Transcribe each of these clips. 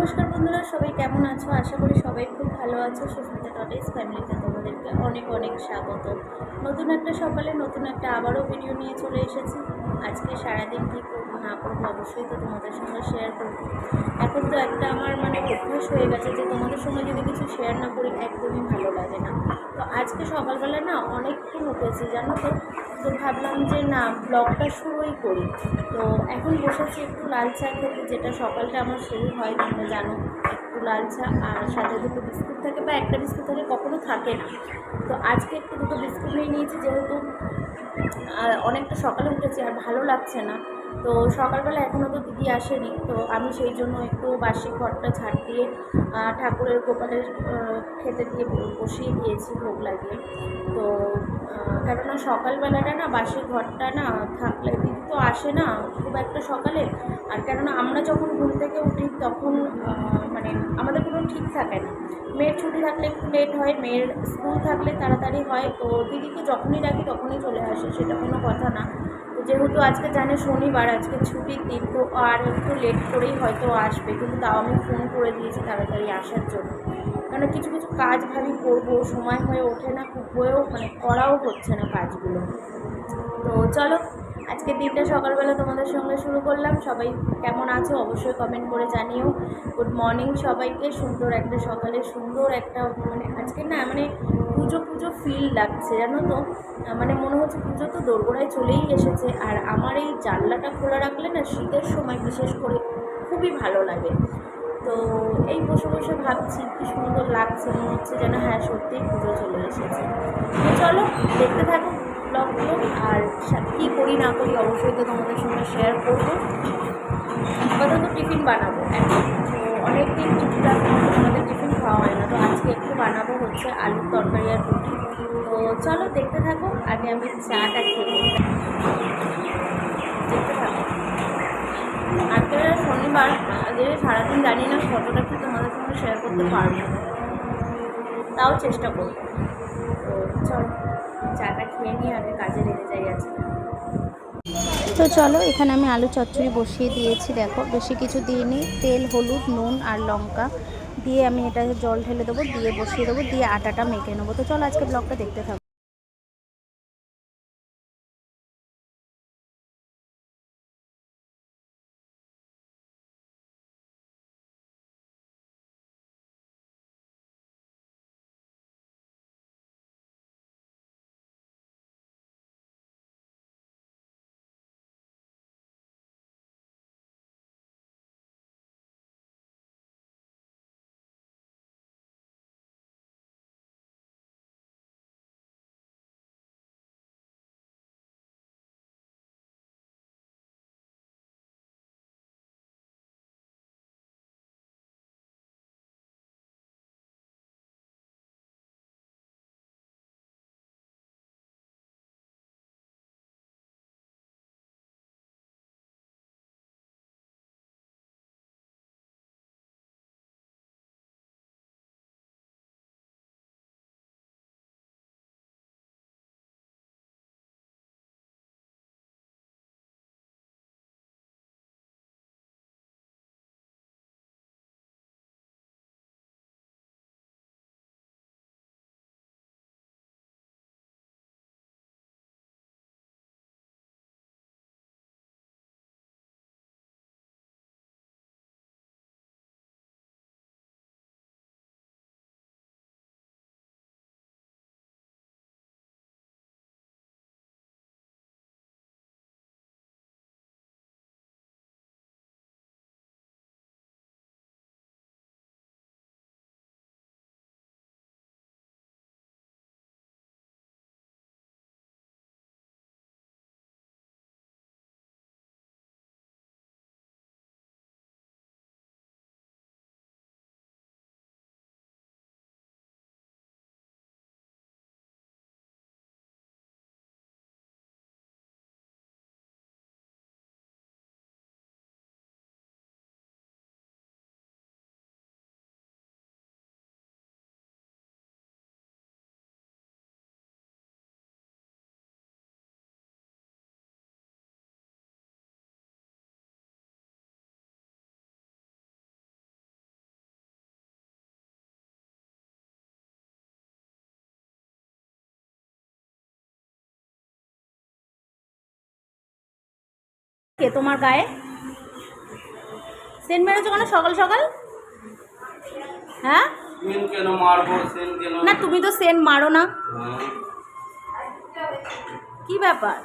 নমস্কার বন্ধুরা, সবাই কেমন আছো? আশা করি সবাই খুব ভালো আছো। সুস্মিতা টটেস ফ্যামিলিতে তোমাদেরকে অনেক অনেক স্বাগত। নতুন একটা সকালে নতুন একটা আবারও ভিডিও নিয়ে চলে এসেছি। আজকে সারাদিন কী করব না করব অবশ্যই তো তোমাদের সঙ্গে শেয়ার করব। এখন তো একটা আমার মানে অভ্যাস হয়ে গেছে যে তোমাদের সঙ্গে যদি কিছু শেয়ার না করি, একদমই ভালো লাগে না। তো আজকে সকালবেলা না অনেকক্ষণ উঠেছি, জানো তো? তো ভাবলাম যে না ব্লগটা শুরুই করি। তো এখন বসেছি একটু লাল চা খেতে, যেটা সকালটা আমার শুরু হয়, তোমরা জানো, একটু লাল চা আর সাথে দুটো বিস্কুট থাকে বা একটা বিস্কুট থাকে, কখনো থাকে না। তো আজকে একটু দুটো বিস্কুট নিয়ে নিয়েছি, যেহেতু অনেকটা সকালে উঠেছি আর ভালো লাগছে না। তো সকালবেলা এখনও তো দিদি আসেনি, তো আমি সেই জন্য একটু বাসি ঘরটা ছাড় দিয়ে ঠাকুরের গোপালের খেতে দিয়ে বসিয়ে দিয়েছি ভোগ লাগিয়ে। তো কেননা সকালবেলাটা না বাসি ঘরটা না থাকলে দিদি তো আসে না খুব একটা সকালে। আর কেননা আমরা যখন ঘুম থেকে উঠি তখন মানে আমাদের কোনো ঠিক থাকে না। মেয়ের ছুটি থাকলে একটু লেট হয়, মেয়ের স্কুল থাকলে তাড়াতাড়ি হয়। তো দিদিকে যখনই ডাকি তখনই চলে আসে, সেটা কোনো কথা না। তো যেহেতু আজকে জানে শনিবার, আজকে ছুটির দিন, তো আর একটু লেট করেই হয়তো আসবে। কিন্তু তাও আমি ফোন করে দিয়েছি তাড়াতাড়ি আসার জন্য। কারণ কিছু কিছু কাজ ভাবি করব, সময় হয়ে ওঠে না, খুব হয়েও মানে করাও হচ্ছে না কাজগুলো। তো চলো আজকে দিনটা সকালবেলা তোমাদের সঙ্গে শুরু করলাম। সবাই কেমন আছো অবশ্যই কমেন্ট করে জানিও। গুড মর্নিং সবাইকে। সুন্দর একটা সকালে, সুন্দর একটা মানে আজকে না মানে পুজো পুজো ফিল লাগছে, জানো তো? মানে মনে হচ্ছে পুজো তো দোরগোড়ায় চলেই এসেছে। আর আমার এই জানলাটা খোলা রাখলে না শীতের সময় বিশেষ করে খুবই ভালো লাগে। তো এই বসে বসে ভাবছি, কি সুন্দর লাগছে, মনে হচ্ছে যেন হ্যাঁ সত্যিই পুজো চলে এসেছে। চলো, দেখতে থাকো। ব্লগগুলো আর কী করি না করি অবশ্যই তো তোমাদের সঙ্গে শেয়ার করব। আপাতত টিফিন বানাবো অনেক দিন টুকটাক আমাদের টিফিন খাওয়া হয় না, তো আজকে একটু বানাবো হচ্ছে আলুর তরকারি আর রুটি। তো চলো দেখতে থাকো, আগে আমি চাটা খেয়ে দেখতে থাকো। আজকে শনিবার, আজকে সারাদিন জানি না কতটা কি তোমাদের সঙ্গে শেয়ার করতে পারব। তাও চেষ্টা করব। তো চলো, চাটা কাজে তো চলো, এখানে আমি আলু চচ্চড়ি বসিয়ে দিয়েছি, দেখো। বেশি কিছু দিইনি। তেল, হলুদ, নুন আর লঙ্কা দিয়ে আমি এটা জল ঢেলে দেবো, দিয়ে বসিয়ে দেবো, দিয়ে আটাটা মেখে নেব। তো চলো, আজকে ব্লগটা দেখতে থাকো। কে তোমার গায়ে? সেন্ট মেরেছো কেন সকাল সকাল? হ্যাঁ? না তুমি তো সেন্ট মারো না। হ্যাঁ। কি ব্যাপার?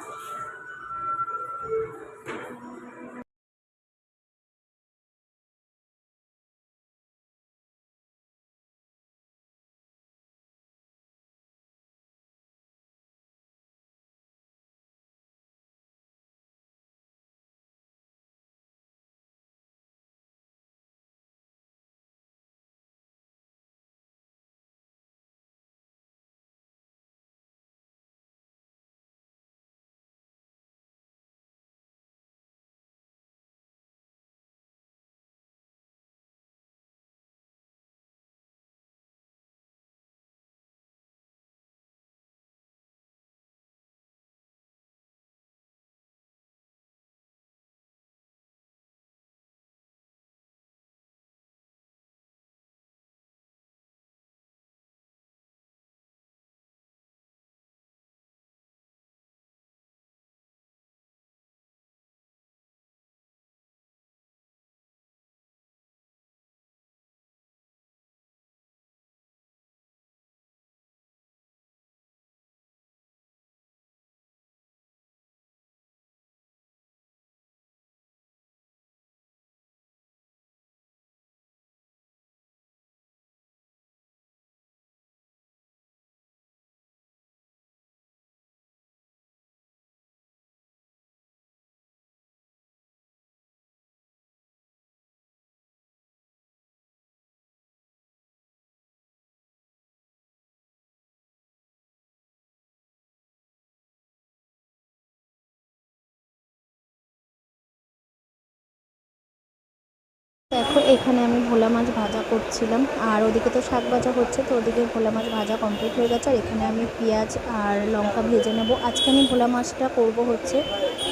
দেখো, এখানে আমি ভোলা মাছ ভাজা করছিলাম। আর ওদিকে তো শাক ভাজা হচ্ছে, তো ওদিকে ভোলা মাছ ভাজা কমপ্লিট হয়ে গেছে। আর এখানে আমি পেঁয়াজ আর লঙ্কা ভেজে নেব। আজকে আমি ভোলা মাছটা করব হচ্ছে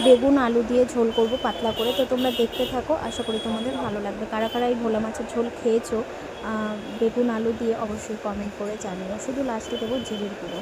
বেগুন, আলু দিয়ে ঝোল করব পাতলা করে। তো তোমরা দেখতে থাকো, আশা করি তোমাদের ভালো লাগবে। কারা কারা এই ভোলা মাছের ঝোল খেয়েছো বেগুন, আলু দিয়ে অবশ্যই কমেন্ট করে জানিও। শুধু লাস্টে দেবো জিরের গুঁড়ো।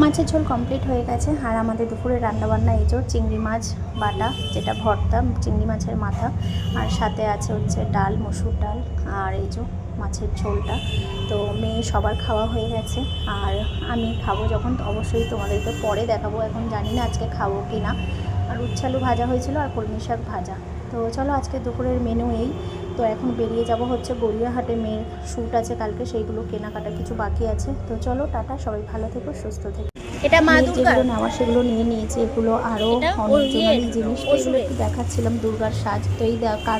মাছের ঝোল কমপ্লিট হয়ে গেছে। আর আমাদের দুপুরে রান্নাবান্না যে চিংড়ি মাছ বাটা, যেটা ভর্তা, চিংড়ি মাছের মাথা। আর সাথে আছে হচ্ছে ডাল, মসুর ডাল, আর এই যে মাছের ঝোলটা। তো মেয়ে সবার খাওয়া হয়ে গেছে। আর আমি খাব যখন অবশ্যই তোমাদেরকে পরে দেখাবো। এখন জানি না আজকে খাব কি না আর উচ্ছালু ভাজা হয়েছিল আর কলমি শাক ভাজা। তো চলো আজকে দুপুরের মেনু এই। তো এখন বেরিয়ে যাব হচ্ছে গড়িয়াহাটে মেয়ের শ্যুট আছে কালকে সেইগুলো কেনাকাটা কিছু বাকি আছে। তো চলো টাটা সবাই ভালো থেকো সুস্থ থেকো। এটা মা দুর্গা যেগুলো নেওয়া সেগুলো নিয়ে নিয়েছি এগুলো আরও অনেক জিনিস দেখাচ্ছিলাম দুর্গার সাজ। তো এই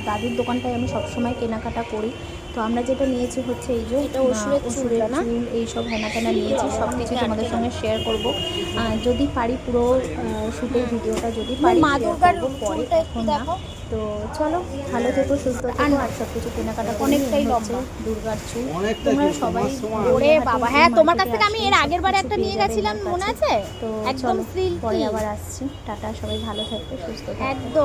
দাদির দোকানটায় আমি সবসময় কেনাকাটা করি। তো আমরা যেটা নিয়েছি হচ্ছে এই যে এটা না? চুল এইসব হেনা তেনা নিয়েছি সব কিছু তোমাদের সঙ্গে শেয়ার করব। যদি পারি পুরো শুটের ভিডিওটা যদি পারি মা দুর্গার পরে এখন না। দেখো। তো চলো ভালো থেকো সুস্থ থেকো আর সব কিছু কেনাকাটা অনেকটাই লম্বা। দুর্গার চুল। তোমরা সবাই ওরে বাবা হ্যাঁ তোমার কাছ থেকে আমি এর আগের বারে একটা নিয়ে গেছিলাম মনে আছে? তো একদম চলো পরে আবার আসছি। টাটা সবাই ভালো থাকবে সুস্থ থাকবে। একদম।